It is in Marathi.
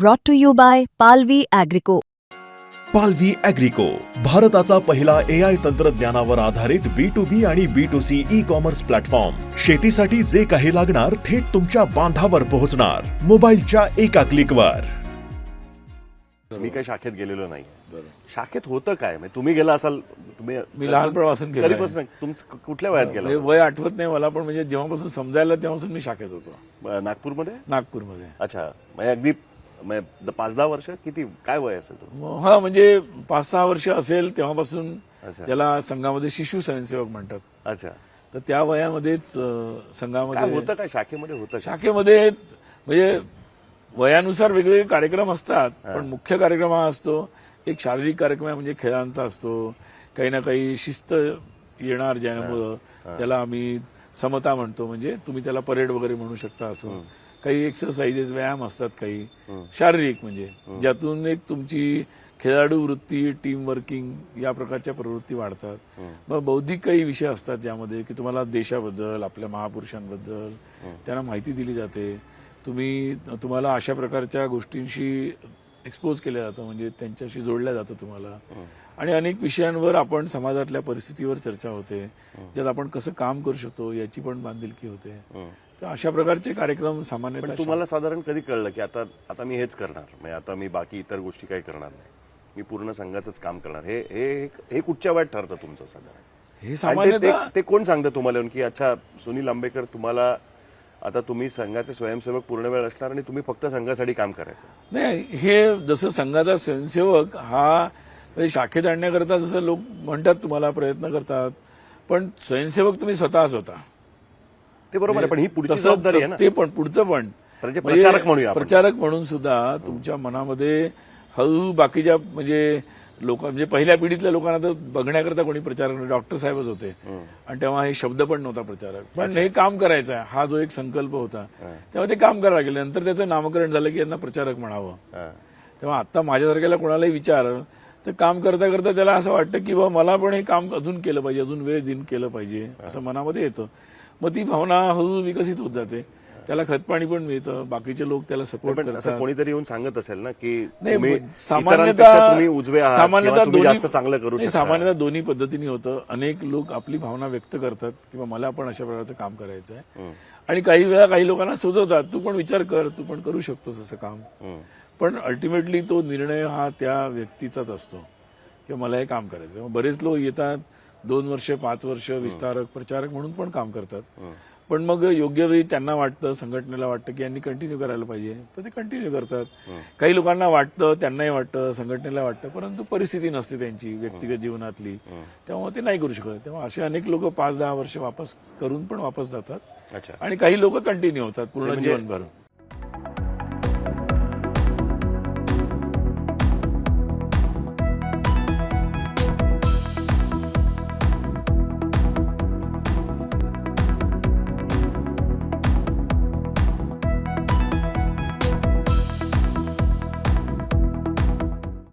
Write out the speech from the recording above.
brought to you by Palvi Agrico. पालवी अॅग्रिको भारताचा पहिला ए आय तंत्रज्ञानावर आधारित बी टू बी आणि B to C e commerce platform शेतीसाठी जे काही लागणार थेट तुमच्या बांधावर पोहोचणार. मोबाईलच्या एका क्लिकवर मी काही शाखेत गेलेलो नाही. शाखेत होतं काय? म्हणजे तुम्ही गेला असाल तुम्ही मी लहानपणापासून गेलोय. कधीपासून तुम कुठल्या वयात गेला? वय आठवत नाही मला पण म्हणजे जेव्हापासून समजायला तेव्हापासून मी शाखेत होतो. नागपूरमध्ये? नागपूरमध्ये. अच्छा. म्हणजे अगदी म्हणजे पाच दहा वर्ष किती? काय वय असेल तुमचं हा म्हणजे पाच सहा वर्ष असेल तेव्हापासून अच्छा. त्याला संघामध्ये शिशु स्वयंसेवक म्हणतात. अच्छा. तर त्या वयामध्येच अं, काय संघामध्ये होतं काय शाखेमध्ये होतं? शाखेमध्ये म्हणजे वयानुसार वेगवेगळे कार्यक्रम असतात पण मुख्य कार्यक्रम हा असतो. एक शारीरिक कार्यक्रम आहे म्हणजे खेळांचा असतो. काही ना काही शिस्त येणार ज्यामुळं त्याला आम्ही समता म्हणतो. म्हणजे तुम्ही त्याला परेड वगैरे म्हणू शकता असं. काही एक्सरसाइजेस व्यायाम असतात काही. शारीरिक म्हणजे ज्यातून एक तुमची खेळाडू वृत्ती टीम वर्किंग या प्रकारच्या प्रवृत्ती वाढतात. मग बौद्धिक काही विषय असतात ज्यामध्ये की तुम्हाला देशाबद्दल आपल्या महापुरुषांबद्दल त्यांना माहिती दिली जाते. तुम्ही तुम्हाला अशा प्रकारच्या गोष्टींशी एक्सपोज केलं जातं म्हणजे त्यांच्याशी जोडल्या जातं तुम्हाला. आणि अनेक विषयांवर आपण समाजातल्या परिस्थितीवर चर्चा होते. ज्यात आपण कसं काम करू शकतो याची पण बांधिलकी होते. तर अशा प्रकारचे कार्यक्रम पण सामान्यतः तुम्हाला साधारण कधी कळलं की आता आता मी हेच करणार? म्हणजे आता मी बाकी इतर गोष्टी काही करणार नाही. मी पूर्ण संघाचंच काम करणार. हे हे हे कुठच्या वयात ठरतं तुमचं साधारण? हे आणि ते- सामान्यतः ते- ते कोण सांगतं तुम्हाला की अच्छा सुनील आंबेकर तुम्हाला आता तुम्ही संघाचे स्वयंसेवक पूर्ण वेळ असणार आणि तुम्ही फक्त संघासाठी काम करायचं? नाही हे जसं संघाचा स्वयंसेवक हा म्हणजे शाखेत आणण्याकरता जसं लोक म्हणतात तुम्हाला प्रयत्न करतात पण स्वयंसेवक तुम्ही स्वतःच होता. ते बरोबर आहे पण ही पुढची तसं जबाबदारी आहे ना. ते पण पुढचं पण. म्हणजे प्रचारक म्हणूया आपण. प्रचारक म्हणून सुद्धा तुमच्या मनामध्ये हळू बाकीच्या म्हणजे लोक म्हणजे पहिल्या पिढीतल्या लोकांना तर बघण्याकरता कोणी प्रचारक नव्हते. डॉक्टर साहेबच होते. आणि तेव्हा हे शब्द पण नव्हता प्रचारक. पण हे काम करायचं आहे हा जो एक संकल्प होता तेव्हा ते काम करायला गेले. नंतर त्याचं नामकरण झालं की यांना प्रचारक म्हणावं. हा. तेव्हा आता माझ्यासारख्याला कोणालाही विचार तर काम करता करता त्याला असं वाटतं की बा मला पण हे काम अजून केलं पाहिजे अजून वेळ देऊन केलं पाहिजे असं मनामध्ये येतं. मग ती भावना हळूहळू विकसित होत जाते. त्याला खतपाणी पण मिळतं बाकीचे लोक त्याला सपोर्ट असं करतात. कोणीतरी येऊन सांगत असेल ना की नाही तुम्ही सामान्यतः इतरांपेक्षा तुम्ही उजवे आहात सामान्यतः किंवा तुम्ही दोन्ही जास्त चांगलं करू नाही, शकता. सामान्यतः दोन्ही पद्धतीने होतं. अनेक लोक आपली भावना व्यक्त करतात किंवा मला पण अशा प्रकारचं काम करायचं आहे. आणि काही वेळा काही लोकांना सुचवतात तू पण विचार कर तू पण करू शकतोस असं काम. पण अल्टिमेटली तो निर्णय हा त्या व्यक्तीचाच असतो. किंवा मला हे काम करायचं बरेच लोक येतात दोन वर्ष पाच वर्ष विस्तारक प्रचारक म्हणून पण काम करतात. पण मग योग्य वेळी त्यांना वाटतं संघटनेला वाटतं की यांनी कंटिन्यू करायला पाहिजे. तर ते कंटिन्यू करतात. काही लोकांना वाटतं त्यांनाही वाटतं संघटनेला वाटतं परंतु परिस्थिती नसते त्यांची व्यक्तिगत जीवनातली. त्यामुळे ते नाही करू शकत. तेव्हा असे अनेक लोक पाच दहा वर्ष वापस करून पण वापस जातात. आणि काही लोक कंटिन्यू होतात पूर्ण म्हणजे जीवनभर.